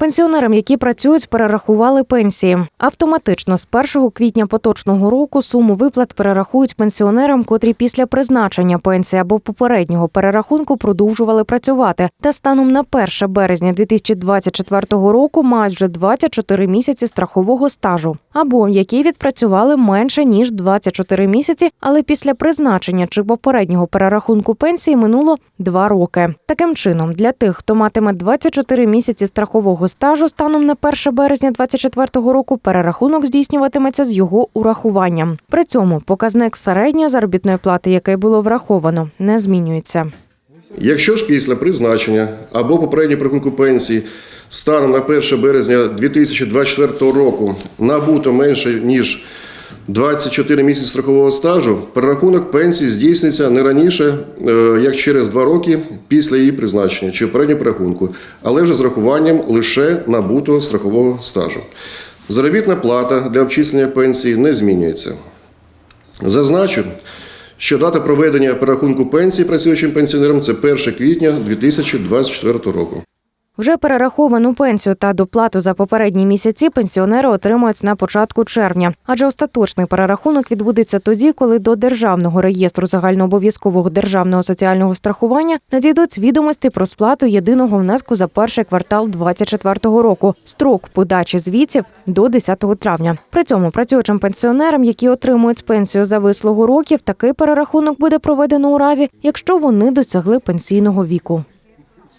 Пенсіонерам, які працюють, перерахували пенсії. Автоматично з 1 квітня поточного року суму виплат перерахують пенсіонерам, котрі після призначення пенсії або попереднього перерахунку продовжували працювати. Та станом на 1 березня 2024 року мають вже 24 місяці страхового стажу, або які відпрацювали менше ніж 24 місяці, але після призначення чи попереднього перерахунку пенсії минуло 2 роки. Таким чином, для тих, хто матиме 24 місяці страхового стажу станом на 1 березня 2024 року, перерахунок здійснюватиметься з його урахуванням. При цьому показник середньої заробітної плати, який було враховано, не змінюється. Якщо ж після призначення або попереднього прикунку пенсії станом на 1 березня 2024 року набуто менше ніж 24 місяці страхового стажу, перерахунок пенсії здійсниться не раніше, е, як через 2 роки після її призначення чи попереднього перерахунку, але вже з рахуванням лише набутого страхового стажу. Заробітна плата для обчислення пенсії не змінюється. Зазначу, що дата проведення перерахунку пенсії працюючим пенсіонерам це 1 квітня 2024 року. Вже перераховану пенсію та доплату за попередні місяці пенсіонери отримують на початку червня, адже остаточний перерахунок відбудеться тоді, коли до державного реєстру загальнообов'язкового державного соціального страхування надійдуть відомості про сплату єдиного внеску за перший квартал 2024 року. Строк подачі звітів до 10 травня. При цьому працюючим пенсіонерам, які отримують пенсію за вислугу років, такий перерахунок буде проведено у разі, якщо вони досягли пенсійного віку.